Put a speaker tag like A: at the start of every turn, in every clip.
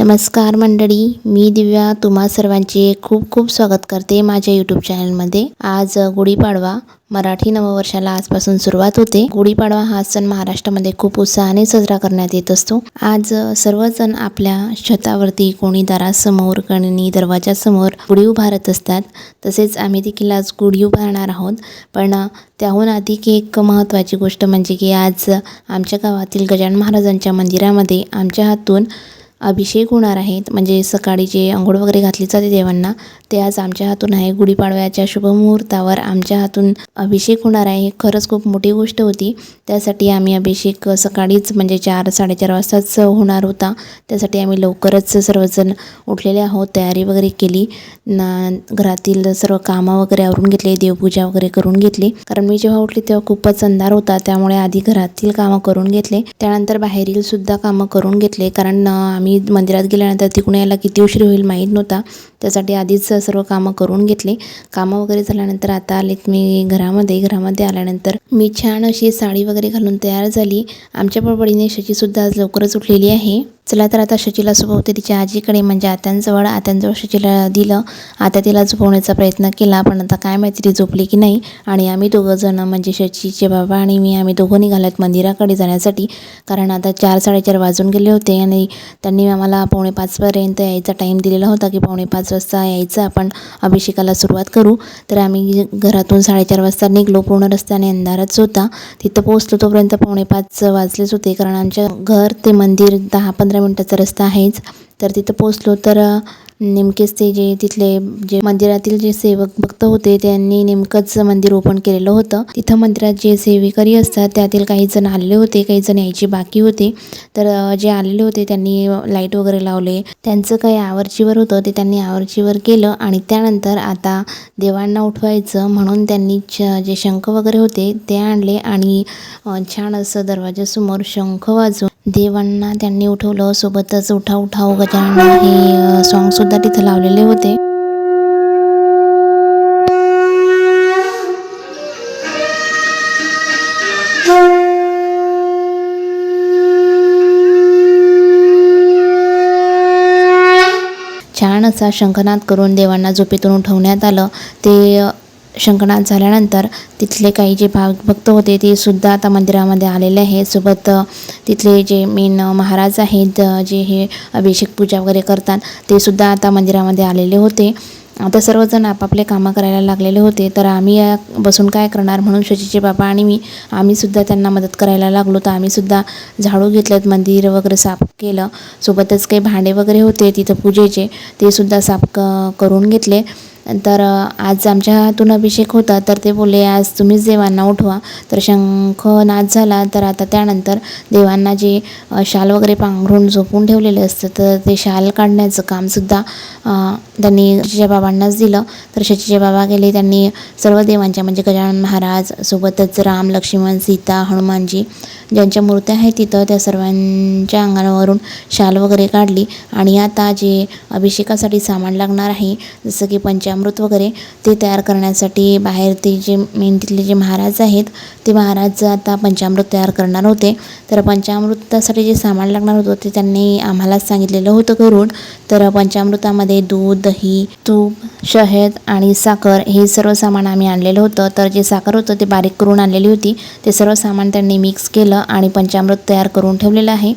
A: नमस्कार मंडळी मी दिव्या तुम्हा सर्वांचे खूप खूप स्वागत करते माझ्या यूट्यूब चॅनलमध्ये आज गुढीपाडवा मराठी नववर्षाला आजपासून सुरुवात होते. गुढीपाडवा हा सण महाराष्ट्रामध्ये खूप उत्साहाने साजरा करण्यात येत असतो. आज सर्वजण आपल्या छतावरती कोणी दारासमोर कोणी दरवाजासमोर गुढी उभारत असतात. तसेच आम्ही देखील आज गुढी उभारणार आहोत. पण त्याहून अधिक एक महत्त्वाची गोष्ट म्हणजे की आज आमच्या गावातील गजान महाराजांच्या मंदिरामध्ये आमच्या हातून अभिषेक होणार आहेत. म्हणजे सकाळी जे आंघोळ वगैरे घातली जाते देवांना ते आज आमच्या हातून आहे. गुढीपाडव्याच्या शुभमुहूर्तावर आमच्या हातून अभिषेक होणार आहे. ही खरंच खूप मोठी गोष्ट होती. त्यासाठी आम्ही अभिषेक सकाळीच म्हणजे चार साडेचार वाजताच होणार होता. त्यासाठी आम्ही लवकरच सर्वजण उठलेले आहोत. तयारी वगैरे केली. ना घरातील सर्व कामं वगैरे आवरून घेतले. देवपूजा वगैरे करून घेतली. कारण मी जेव्हा उठले तेव्हा खूपच अंधार होता. त्यामुळे आधी घरातील कामं करून घेतले. त्यानंतर बाहेरील सुद्धा कामं करून घेतले. कारण आम्ही मंदिरात गेल्यानंतर तिकडून यायला किती उशीर होईल माहीत नव्हता. त्यासाठी आधीच सर्व कामं करून घेतले. कामं वगैरे झाल्यानंतर आता आलेत मी घरामध्ये. घरामध्ये आल्यानंतर मी छान अशी साडी वगैरे घालून तयार झाली. आमच्या बडबडीने शचीसुद्धा आज लवकरच उठलेली आहे. चला तर आता शचीला झोपवते. तिच्या आजीकडे म्हणजे आत्यांजवळ आत्यांजवळ शचीला दिलं. आता तिला झोपवण्याचा प्रयत्न केला पण आता काय माहिती ती झोपली की नाही. आणि आम्ही दोघंजणं म्हणजे शचीचे बाबा आणि मी आम्ही दोघं निघाल्यात मंदिराकडे जाण्यासाठी. कारण आता चार साडेचार वाजून गेले होते आणि त्यांनी आम्हाला पावणे पाचपर्यंत यायचा टाईम दिलेला होता की पावणे पाच वाजता यायचं. आपण अभिषेकाला सुरुवात करू. तर आम्ही घरातून साडेचार वाजता निघलो. पूर्ण रस्त्याने अंधारच होता. तिथं पोहोचलो तोपर्यंत पावणे पाच वाजलेच होते. कारण आमच्या घर ते मंदिर दहा पंधरा मिनटाचा रस्ता आहेच. तर तिथं पोचलो तर नेमकेच ते जे तिथले जे मंदिरातील जे सेवक भक्त होते त्यांनी नेमकंच मंदिर ओपन केलेलं होतं. तिथं मंदिरात जे सेवेकरी असतात त्यातील काही जण आलेले होते काही जण यायचे बाकी होते. तर जे आलेले होते त्यांनी लाइट वगैरे लावले. त्यांचं काही आवर्चीवर होतं ते त्यांनी आवर्चीवर केलं आणि त्यानंतर आता देवांना उठवायचं म्हणून त्यांनी च जे शंख वगैरे होते ते आणले आणि छान असं दरवाजासमोर शंख वाजून देवांना त्यांनी उठवलं. सोबतच उठा उठाव गजानन हे सॉन्गसुद्धा तिथं लावलेले होते. छान असा शंखनाद करून देवांना झोपेतून उठवण्यात आलं. ते शंखनाद झाल्यानंतर तिथले काही जे भाग भक्त होते ते सुद्धा आता मंदिरामध्ये आलेले आहेत. सोबत तिथले जे मेन महाराज आहेत जे हे अभिषेक पूजा वगैरे करतात ते सुद्धा आता मंदिरामध्ये आलेले होते. आता सर्वजण आपापले कामं करायला लागलेले होते. तर आम्ही बसून काय करणार म्हणून शशीचे बाबा आणि मी आम्हीसुद्धा त्यांना मदत करायला लागलो. तर आम्हीसुद्धा झाडू घेतलेत मंदिर वगैरे साफ केलं. सोबतच काही भांडे वगैरे होते तिथं पूजेचे ते सुद्धा साफ क करून घेतले. तर आज आमच्या हातून अभिषेक होता तर ते बोलले आज तुम्हीच देवांना उठवा. तर शंख शंखनाद झाला तर आता त्यानंतर देवांना जे शाल वगैरे पांघरून झोपून ठेवलेले असतं तर ते शाल काढण्याचं कामसुद्धा त्यांनी शचीच्या बाबांनाच दिलं. तर शचीचे बाबा गेले त्यांनी सर्व देवांच्या म्हणजे गजानन महाराज सोबतच राम लक्ष्मण सीता हनुमानजी ज्यांच्या मूर्त्या आहेत तिथं त्या सर्वांच्या अंगावरून शाल वगैरे काढली. आणि आता जे अभिषेकासाठी सामान लागणार आहे जसं की अमृत वगैरे ते तयार करण्यासाठी बाहेर ते जे मेन तिथले जे महाराज आहेत ते महाराज आता पंचामृत तयार करणार होते. तर पंचामृतासाठी जे सामान लागणार होतं ते त्यांनी आम्हालाच सांगितलेलं होतं करून तर पंचामृतामध्ये दूध दही तूप शहद आणि साखर हे सर्व सामान आम्ही आणलेलं होतं. तर जे साखर होतं ते बारीक करून आणलेली होती. ते सर्व सामान त्यांनी मिक्स केलं आणि पंचामृत तयार करून ठेवलेलं आहे.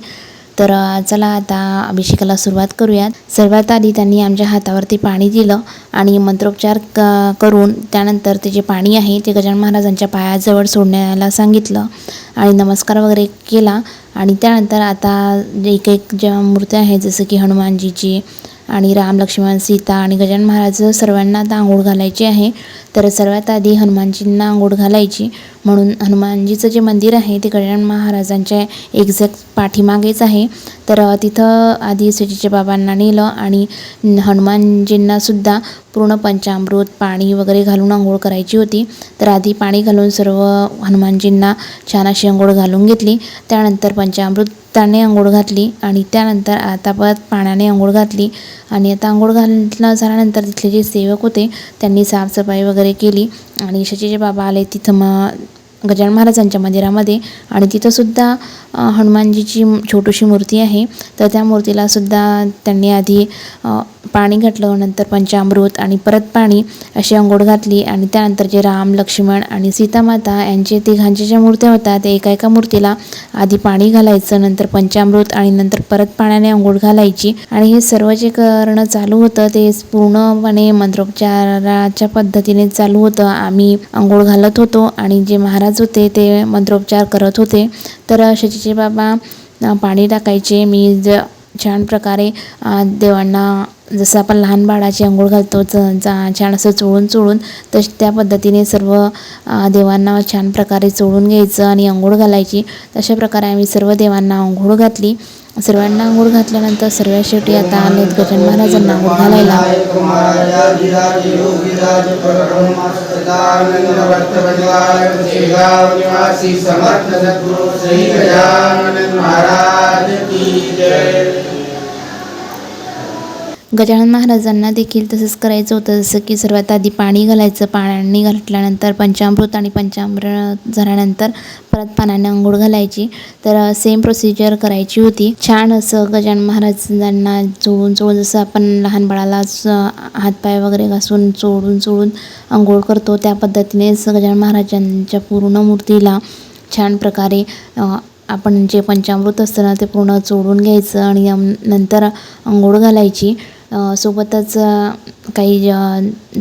A: तर चला आता अभिषेकाला सुरुवात करूयात. सर्वात आधी त्यांनी आमच्या हातावरती पाणी दिलं आणि मंत्रोपचार क करून त्यानंतर ते जे पाणी आहे ते गजानन महाराजांच्या पायाजवळ सोडण्याला सांगितलं आणि नमस्कार वगैरे केला. आणि त्यानंतर आता एक एक ज्या मूर्त्या आहेत जसं की हनुमानजीची आणि राम लक्ष्मण सीता आणि गजानन महाराज सर्वांना आता आंघोळ घालायची आहे. तर सर्वात आधी हनुमानजींना आंघोळ घालायची. म्हणून हनुमानजीचं जे मंदिर आहे ते गजानन महाराजांच्या एक्झॅक्ट पाठीमागेच आहे. तर तिथं आधी सजीच्या बाबांना नेलं आणि हनुमानजींनासुद्धा पूर्ण पंचामृत पाणी वगैरे घालून आंघोळ करायची होती. तर आधी पाणी घालून सर्व हनुमानजींना छान अशी आंघोळ घालून घेतली. त्यानंतर पंचामृत त्याने आंघोळ घातली आणि त्यानंतर आता परत पाण्याने आंघोळ घातली. आणि आता आंघोळ घालणं झाल्यानंतर तिथले जे सेवक होते त्यांनी साफसफाई वगैरे केली. आणि शचीचे बाबा आले तिथं मग गजानन महाराजांच्या मंदिरामध्ये. आणि तिथंसुद्धा हनुमानजीची छोटीशी मूर्ती आहे. तर त्या मूर्तीला सुद्धा त्यांनी आधी पाणी घातलं नंतर पंचामृत आणि परत पाणी अशी अंघोळ घातली आणि त्यानंतर जे राम लक्ष्मण आणि सीतामाता यांचे तिघांच्या ज्या मूर्त्या होत्या त्या एका एका मूर्तीला आधी पाणी घालायचं नंतर पंचामृत आणि नंतर परत पाण्याने अंघोळ घालायची. आणि हे सर्व जे करणं चालू होतं ते पूर्णपणे मंत्रोपचाराच्या पद्धतीने चालू होतं. आम्ही अंघोळ घालत होतो आणि जे महाराज होते ते मंत्रोपचार करत होते. तर अशाची शचीचे बाबा पाणी टाकायचे. मी ज छान प्रकारे देवांना जसं आपण लहान बाळाची अंघोळ घालतो च छान असं चोळून चोळून तश त्या पद्धतीने सर्व देवांना छान प्रकारे चोळून घ्यायचं आणि अंघोळ घालायची. तशा प्रकारे आम्ही सर्व देवांना अंघोळ घातली. सर्वांना आंघोळ घातल्यानंतर सर्व शेवटी आता आलेत गजान महाराजांना आंघोळ घालायला.
B: समर्थ महाराज की जय.
A: गजानन महाराजांना देखील तसंच करायचं होतं जसं की सर्वात आधी पाणी घालायचं. पाणी घातल्यानंतर पंचामृत आणि पंचामृत झाल्यानंतर परत पाण्याने अंघोळ घालायची. तर सेम प्रोसिजर करायची होती. छान असं गजानन महाराजांना चोळून चोळून जसं आपण लहान बाळाला स- हातपाय वगैरे घासून चोळून चोळून अंघोळ करतो त्या पद्धतीनेच गजानन महाराजांच्या पूर्ण मूर्तीला छान प्रकारे आपण जे पंचामृत असतं ना ते पूर्ण चोळून घ्यायचं आणि नंतर अंघोळ घालायची. सोबतच काही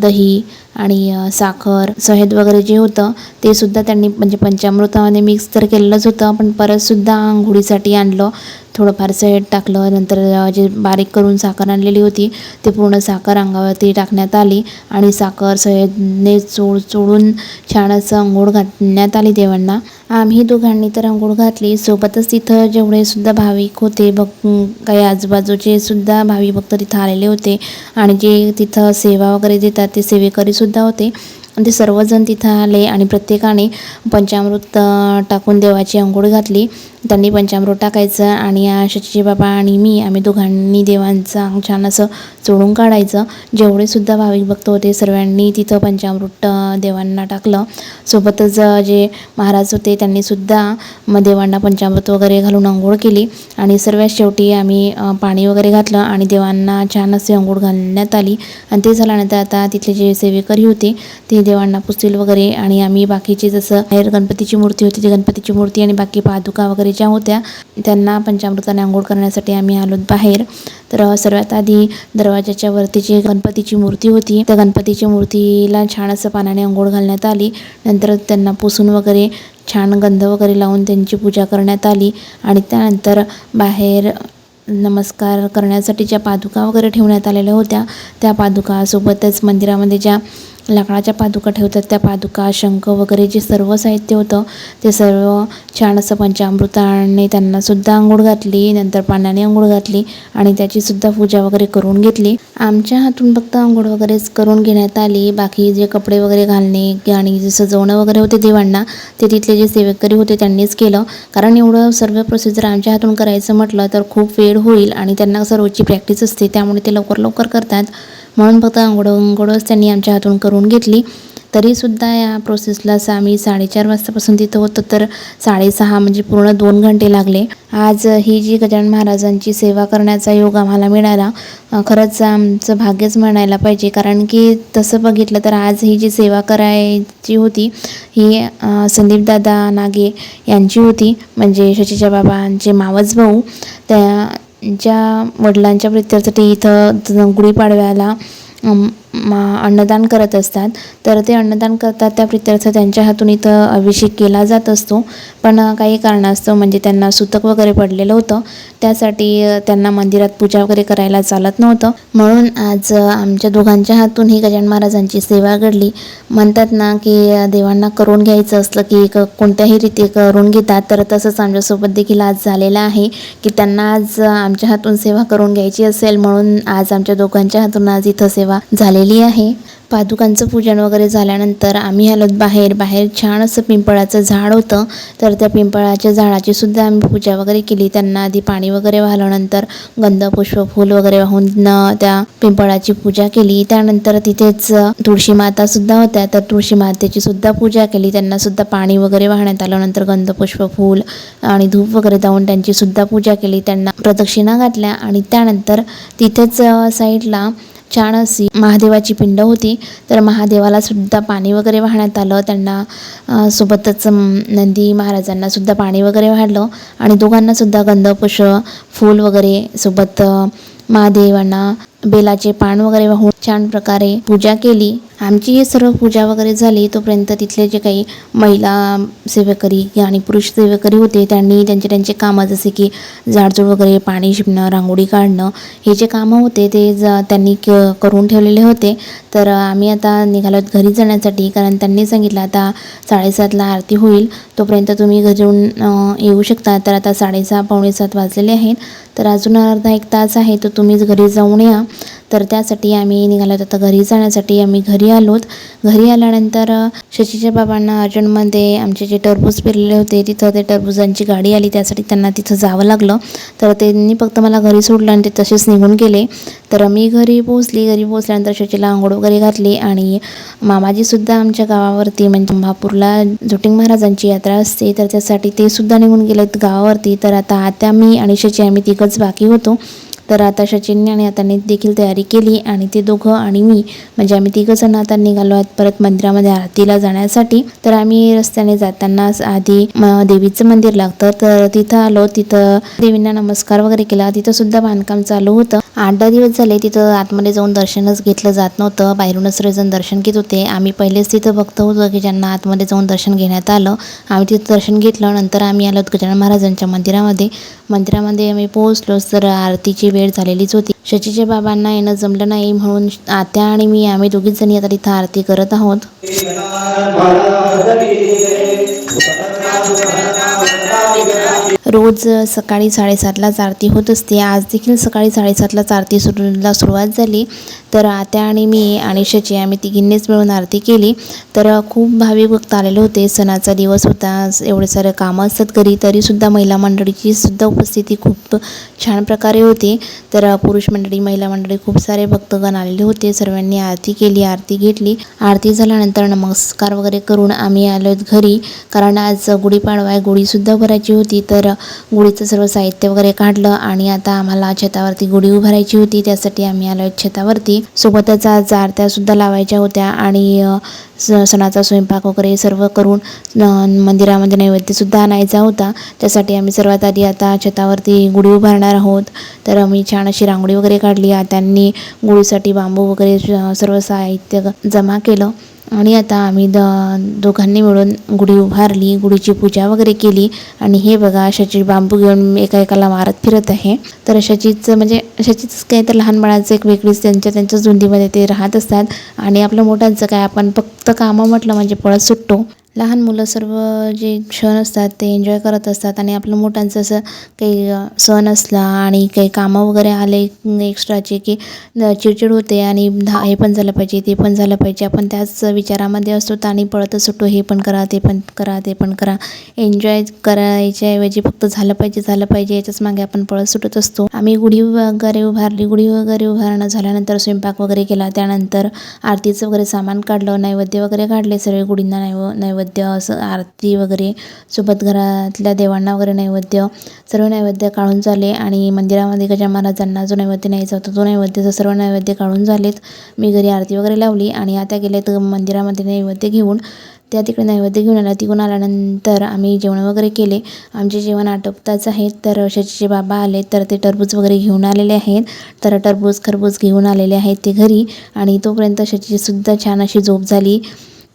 A: दही आणि साखर शहद वगैरे जे होतं ते सुद्धा त्यांनी म्हणजे पंचामृतामध्ये मिक्स तर केलेलंच होतं. पण परतसुद्धा आंघोळीसाठी आणलं. थोडंफार शहद टाकलं. नंतर जे बारीक करून साखर आणलेली होती ते पूर्ण साखर अंगावरती टाकण्यात आली आणि साखर शहदने चोळ चोळून छान असं अंघोळ घालण्यात आली देवांना. आम्ही दोघांनी तर अंघोळ घातली. सोबतच तिथं जेवढे सुद्धा भाविक होते बघ काही आजूबाजूचे सुद्धा भाविक भक्त तिथं आलेले होते. आणि जे तिथं तिथं सेवा वगैरे देतात ते सेवेकरीसुद्धा होते. आणि ते सर्वजण तिथं आले आणि प्रत्येकाने पंचामृत टाकून देवाची अंघोळ घातली. त्यांनी पंचामृत टाकायचं आणि अ, बाबा आणि मी आम्ही दोघांनी देवांचं छान असं चोळून काढायचं. जेवढे सुद्धा भाविक भक्त होते सर्वांनी तिथं पंचामृत देवांना टाकलं. सोबतच जे महाराज होते त्यांनीसुद्धा मग देवांना पंचामृत वगैरे घालून अंघोळ केली. आणि सर्वात शेवटी आम्ही पाणी वगैरे घातलं आणि देवांना छान असे अंघोळ घालण्यात आली. आणि ते झाल्यानंतर आता तिथले जे सेवेकरी होते ते देवांना पुसतील वगैरे आणि आम्ही बाकीचे जसं बाहेर गणपतीची मूर्ती होती ती गणपतीची मूर्ती आणि बाकी पादुका वगैरे ज्या होत्या त्यांना पंचामृताने आंघोळ करण्यासाठी आम्ही आलो बाहेर. तर सर्वात आधी दरवाजाच्या वरती जी गणपतीची मूर्ती होती त्या गणपतीच्या मूर्तीला छान असं पाण्याने आंघोळ घालण्यात आली. नंतर त्यांना पुसून वगैरे छान गंध वगैरे लावून त्यांची पूजा करण्यात आली. आणि त्यानंतर बाहेर नमस्कार करण्यासाठी ज्या पादुका वगैरे ठेवण्यात आलेल्या होत्या त्या पादुकासोबतच मंदिरामध्ये ज्या लाकडाच्या पादुका ठेवतात. त्या पादुका शंख वगैरे जे सर्व साहित्य होतं ते सर्व छान असं पंचामृताने त्यांनासुद्धा आंघोळ घातली नंतर पाण्याने आंघोळ घातली आणि त्याचीसुद्धा पूजा वगैरे करून घेतली. आमच्या हातून फक्त आंघोळ वगैरेच करून घेण्यात आली. बाकी जे कपडे वगैरे घालणे आणि जे सजवणं वगैरे होते देवांना ते तिथले जे सेवेकरी होते त्यांनीच केलं. कारण एवढं सर्व प्रोसिजर आमच्या हातून करायचं म्हटलं तर खूप वेळ होईल आणि त्यांना सर्वची प्रॅक्टिस असते. त्यामुळे ते लवकर लवकर करतात. म्हणून फक्त अंघोळंघोळच त्यांनी आमच्या हातून करून घेतली. तरीसुद्धा या प्रोसेसला सा आम्ही साडेचार वाजतापासून तिथं होतो तर साडेसहा म्हणजे पूर्ण दोन घंटे लागले. आज ही जी गजानन महाराजांची सेवा करण्याचा योग आम्हाला मिळाला खरंच आमचं भाग्यच म्हणायला पाहिजे. कारण की तसं बघितलं तर आज ही जी सेवा करायची होती ही संदीपदादा नागे यांची होती. म्हणजे शशीच्या बाबांचे मावस भाऊ त्या ज्या वडिलांच्या प्रित्यर्थी इथं गुढीपाडव्याला मा- अन्नदान करत असतात. तर ते अन्नदान करतात त्या प्रित्यर्थ त्यांच्या हातून इथं अभिषेक केला जात असतो. पण काही कारणास्तव म्हणजे त्यांना सुतक वगैरे पडलेलं होतं. त्यासाठी त्यांना मंदिरात पूजा वगैरे करायला चालत नव्हतं. म्हणून आज आमच्या दोघांच्या हातून ही गजानन महाराजांची सेवा घडली. म्हणतात ना की देवांना करून घ्यायचं असलं की क- कोणत्याही रीती करून घेतात. तर तसंच आमच्यासोबत देखील आज झालेलं आहे की त्यांना आज आमच्या हातून सेवा करून घ्यायची असेल. म्हणून आज आमच्या दोघांच्या हातून आज इथं सेवा झालेली आलेली आहे. पादुकांचं पूजन वगैरे झाल्यानंतर आम्ही आलो बाहेर. बाहेर छान असं पिंपळाचं झाड होतं. तर त्या पिंपळाच्या झाडाची सुद्धा आम्ही पूजा वगैरे केली. त्यांना आधी पाणी वगैरे वाहल्यानंतर गंध पुष्प फूल वगैरे वाहून त्या पिंपळाची पूजा केली. त्यानंतर तिथेच तुळशी माता सुद्धा होत्या. तर तुळशी मातेची सुद्धा पूजा केली. त्यांना सुद्धा पाणी वगैरे वाहण्यात आलं नंतर गंध पुष्प फूल आणि धूप वगैरे जाऊन त्यांची सुद्धा पूजा केली. त्यांना प्रदक्षिणा घातल्या आणि त्यानंतर तिथेच साईडला छान अशी महादेवाची पिंड होती. तर महादेवाला सुद्धा पाणी वगैरे वाहण्यात आलं. त्यांना सोबतच नंदी महाराजांना सुद्धा पाणी वगैरे वाढलं. आणि दोघांना सुद्धा गंधपुष फूल वगैरे सोबत महादेवांना बेलाचे पान वगैरे वाहून छान प्रकारे पूजा केली. आमची सर्व पूजा वगैरे झाली तोपर्यंत तिथले जे काही महिला सेवेकरी आणि पुरुष सेवेकरी होते त्यांनी त्यांचे त्यांचे कामं जसे की झाडझूड वगैरे पाणी शिपणं रांगोळी काढणं हे जे कामं होते ते ज त्यांनी क करून ठेवलेले होते. तर आम्ही आता निघालो आहोत घरी जाण्यासाठी कारण त्यांनी सांगितलं आता साडेसातला आरती होईल तोपर्यंत तुम्ही घरी येऊन येऊ शकता. तर आता साडेसहा पावणे सात वाजलेले आहेत. तर अजून अर्धा एक तास आहे तर तुम्हीच घरी जाऊन या. तर त्यासाठी आम्ही निघालो आहोत आता घरी जाण्यासाठी आम्ही घरी आलोत. घरी आल्यानंतर शशीच्या बाबांना अर्जंटमध्ये आमचे जे टरबूज पेरलेले होते तिथं ते टरबुजांची गाडी आली. त्यासाठी त्यांना तिथं जावं लागलं. तर त्यांनी फक्त मला घरी सोडलं आणि ते तसेच निघून गेले. तर मी घरी पोहोचली. घरी पोहोचल्यानंतर शशीला आंघोळ वगैरे घातली आणि मामाजीसुद्धा आमच्या गावावरती म्हणजे महापूरला जोटिंग महाराजांची यात्रा असते तर त्यासाठी ते सुद्धा निघून गेलेत गावावरती. तर आता आत्या मी आणि शची आम्ही तिघंच बाकी होतो. तर आता सचिनने आणि आताने देखील तयारी केली आणि ते दोघं आणि मी म्हणजे आम्ही तिघं जण आता निघालो आहोत परत मंदिरामध्ये आरतीला जाण्यासाठी. तर आम्ही रस्त्याने जाताना आधी देवीचं मंदिर लागतं. तर तिथं आलो तिथं देवींना नमस्कार वगैरे केला. तिथं सुद्धा बांधकाम चालू होतं. आठ दहा दिवस झाले तिथं आतमध्ये जाऊन दर्शनच घेतलं जात नव्हतं. बाहेरूनच सर्वजण दर्शन घेत होते. आम्ही पहिलेच तिथं भक्त होतो की ज्यांना आतमध्ये जाऊन दर्शन घेण्यात आलं. आम्ही तिथं दर्शन घेतलं. नंतर आम्ही आलो गजानन महाराजांच्या मंदिरामध्ये. मंदिरामध्ये आम्ही पोहोचलो तर आरतीची वेळ झालेलीच होती. शचीच्या बाबांना येणं जमलं नाही म्हणून आत्या आणि मी आम्ही दोघीच जणी आता तिथं आरती करत आहोत. रोज सकाळी साडेसातलाच आरती होत असते. आज देखील सकाळी साडेसातलाच आरती सुरूला सुरुवात झाली. तर आत्या आणि मी आणि शची आम्ही तिघींनीच मिळून आरती केली. तर खूप भाविक भक्त आलेले होते. सणाचा दिवस होता. एवढे सारे कामं असतात घरी. तरीसुद्धा महिला मंडळीची सुद्धा उपस्थिती खूप छान प्रकारे होती. तर पुरुष मंडळी महिला मंडळी खूप सारे भक्तगण आलेले होते. सर्वांनी आरती केली आरती घेतली. आरती झाल्यानंतर नमस्कार वगैरे करून आम्ही आलो घरी. कारण आज गुढीपाडवा आहे. गुढीसुद्धा भरायची होती. तर गुढीचं सर्व साहित्य वगैरे काढलं आणि आता आम्हाला छतावरती गुढी उभारायची होती. त्यासाठी आम्ही आलो छतावरती. सोबतच आज आरत्यासुद्धा लावायच्या होत्या आणि स सणाचा स्वयंपाक वगैरे सर्व करून मंदिरामध्ये नैवेद्यसुद्धा आणायचा होता. त्यासाठी आम्ही सर्वात आधी आता छतावरती गुढी उभारणार आहोत. तर आम्ही छान अशी रांगोळी वगैरे काढली. त्यांनी गुढीसाठी बांबू वगैरे सर्व साहित्य जमा केलं. आणि आता आम्ही द दोघांनी मिळून गुढी उभारली गुढीची पूजा वगैरे केली. आणि हे बघा अशाची बांबू घेऊन एका एकाला मारत फिरत आहे. तर अशाचीच म्हणजे अशाचीच काय तर लहान बाळाचं एक वेगळीच त्यांच्या त्यांच्या झुंडीमध्ये ते राहत असतात. आणि आपलं मोठ्यांचं काय आपण फक्त कामं म्हटलं म्हणजे पळत सुटतो. लहान मुलं सर्व जे क्षण असतात ते एन्जॉय करत असतात आणि आपलं मोठ्यांचं असं काही सण असला आणि काही कामं वगैरे आले एक्स्ट्राचे की चिडचिड होते आणि धा हे पण झालं पाहिजे ते पण झालं पाहिजे. आपण त्याच विचारामध्ये असतो तर आणि पळतच सुटतो हे पण करा ते पण करा ते पण करा. एन्जॉय करायच्याऐवजी फक्त झालं पाहिजे झालं पाहिजे याच्याच मागे आपण पळत सुटत असतो. आम्ही गुढी वगैरे उभारली गुढी वगैरे उभारणं झाल्यानंतर स्वयंपाक वगैरे केला त्यानंतर आरतीचं वगैरे सामान काढलं नैवेद्य वगैरे काढले सगळे गुढींना नैव नैवेद्य असं आरती वगैरे सोबत घरातल्या देवांना वगैरे नैवेद्य सर्व नैवेद्य काढून झाले. आणि मंदिरामध्ये गजा महाराजांना जो नैवेद्य न्यायचा होता तो नैवेद्य सर्व नैवेद्य काढून झालेत. मी घरी आरती वगैरे लावली आणि आता गेले तर मंदिरामध्ये नैवेद्य घेऊन त्या तिकडे नैवेद्य घेऊन आला. तिकडून आल्यानंतर आम्ही जेवण वगैरे केले. आमचे जेवण आटोपताच आहेत. तर शशीचे बाबा आले तर ते टरबूज वगैरे घेऊन आलेले आहेत. तर टरबूज खरबूज घेऊन आलेले आहेत ते घरी. आणि तोपर्यंत शशीची सुद्धा छान अशी झोप झाली.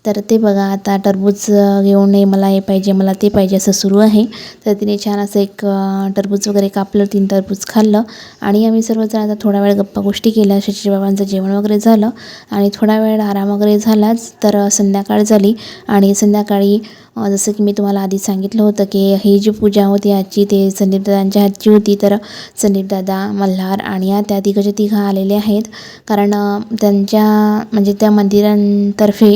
A: तर ते बघा आता टरबूज घेऊन ये मला हे पाहिजे मला ते पाहिजे असं सुरू आहे. तर तिने छान असं एक टरबूज वगैरे कापलं तीन टरबूज खाल्लं. आणि आम्ही सर्वजण आता थोडा वेळ गप्पा गोष्टी केल्या. शशी बाबांचं जेवण वगैरे झालं. आणि थोडा वेळ आराम वगैरे झालाच. तर संध्याकाळ झाली. आणि संध्याकाळी जसं की मी तुम्हाला आधी सांगितलं होतं की ही जी पूजा होती आजची ते संदीपदादांच्या हातची होती. तर संदीपदादा मल्हार आणि या त्या तिघचे तिघं आलेले आहेत. कारण त्यांच्या म्हणजे त्या मंदिरांतर्फे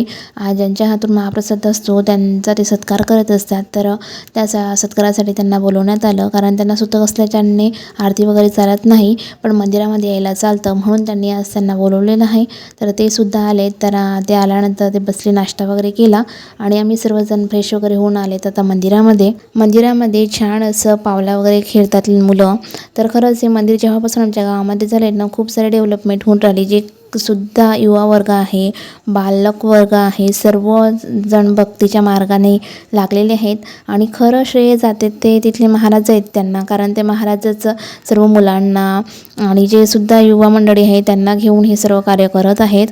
A: ज्यांच्या हातून महाप्रसाद असतो त्यांचा ते सत्कार करत असतात. तर त्या सत्कारासाठी त्यांना बोलवण्यात आलं. कारण त्यांना सुतक असल्याच्याने आरती वगैरे चालत नाही पण मंदिरामध्ये यायला चालतं. म्हणून त्यांनी आज त्यांना बोलवलेलं आहे. तर ते सुद्धा आले तर ते आल्यानंतर ते बसले नाश्ता वगैरे केला. आणि आम्ही सर्वजण फ्रेश वगैरे होऊन आले तर आता मंदिरामध्ये. मंदिरामध्ये छान असं पावला वगैरे खेळतात मुलं. तर खरंच हे मंदिर जेव्हापासून आमच्या गावामध्ये झाले ना खूप सारे डेव्हलपमेंट होऊन राहिली. जे सुद्धा युवा वर्ग आहे. बालक वर्ग आहे. सर्व जण भक्तीच्या मार्गाने लागलेले आहेत. आणि खरं श्रेय जाते ते तिथले महाराज आहेत त्यांना. कारण ते महाराजच सर्व मुलांना आणि जे सुद्धा युवा मंडळी आहे त्यांना घेऊन हे सर्व कार्य करत आहेत.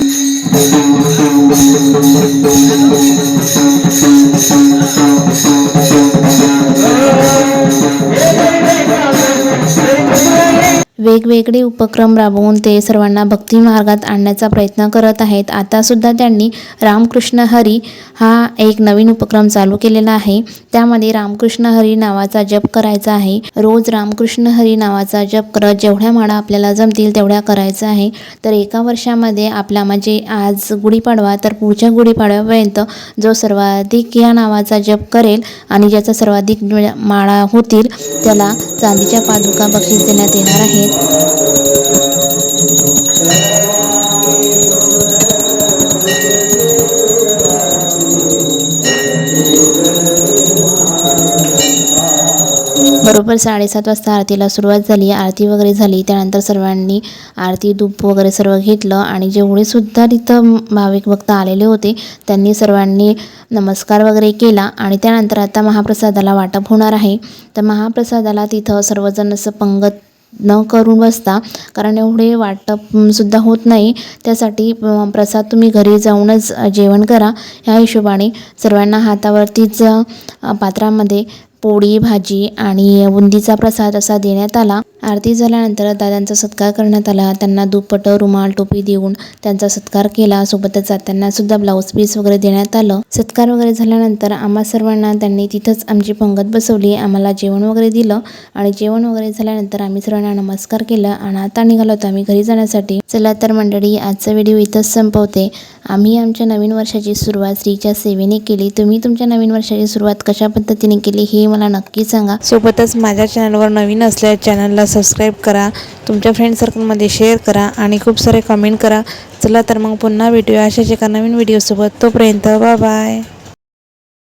A: वेगवेगळे उपक्रम राबवून ते सर्वांना भक्ती मार्गात आणण्याचा प्रयत्न करत आहेत. आतासुद्धा त्यांनी रामकृष्ण हरी हा एक नवीन उपक्रम चालू केलेला आहे. त्यामध्ये रामकृष्ण हरी नावाचा जप करायचा आहे. रोज रामकृष्ण हरी नावाचा जप करत जेवढ्या माळा आपल्याला जमतील तेवढ्या करायचं आहे. तर एका वर्षामध्ये आपला म्हणजे आज गुढीपाडवा तर पुढच्या गुढीपाडव्यापर्यंत जो सर्वाधिक या नावाचा जप करेल आणि ज्याचा सर्वाधिक माळा होतील त्याला चांदीच्या पादुका बक्षीस देण्यात येणार आहेत. बरोबर साडेसात वाजता आरतीला सुरुवात झाली आरती वगैरे झाली त्यानंतर सर्वांनी आरती धूप वगैरे सर्व घेतलं आणि जेवढे सुद्धा तिथं भाविक भक्त आलेले होते त्यांनी सर्वांनी नमस्कार वगैरे केला आणि त्यानंतर आता महाप्रसादाला वाटप होणार आहे. तर महाप्रसादाला तिथं सर्वजण असं पंगत न करून बसता कारण एवढे वाटप सुद्धा होत नाही त्यासाठी प्रसाद तुम्ही घरी जाऊनच जेवण करा. ह्या हिशोबाने सर्वांना हातावरतीच पात्रामध्ये पोळी भाजी आणि बुंदीचा प्रसाद असा देण्यात आला. आरती झाल्यानंतर दादांचा सत्कार करण्यात आला. त्यांना दुपट रुमाल टोपी देऊन त्यांचा सत्कार केला. सोबतच त्यांना सुद्धा ब्लाऊज पीस वगैरे देण्यात आलं. सत्कार वगैरे झाल्यानंतर आम्हा सर्वांना त्यांनी तिथंच आमची पंगत बसवली. आम्हाला जेवण वगैरे दिलं आणि जेवण वगैरे झाल्यानंतर आम्ही सर्वांना नमस्कार केला. आणि आता निघालो होतो आम्ही घरी जाण्यासाठी. चला तर मंडळी आजचा व्हिडिओ इथंच संपवते. आम्ही आमच्या नवीन वर्षाची सुरुवात स्त्रीच्या सेवेने केली. तुम्ही तुमच्या नवीन वर्षाची सुरुवात कशा पद्धतीने केली हे मला नक्की सांगा.
C: सोबतच माझ्या चॅनलवर नवीन असल्या चॅनलला सबस्क्राईब करा. तुमच्या फ्रेंड सर्कलमध्ये शेअर करा आणि खूप सारे कमेंट करा. चला तर मग पुन्हा भेटूया अशाच एका नवीन व्हिडिओसोबत तोपर्यंत बाय बाय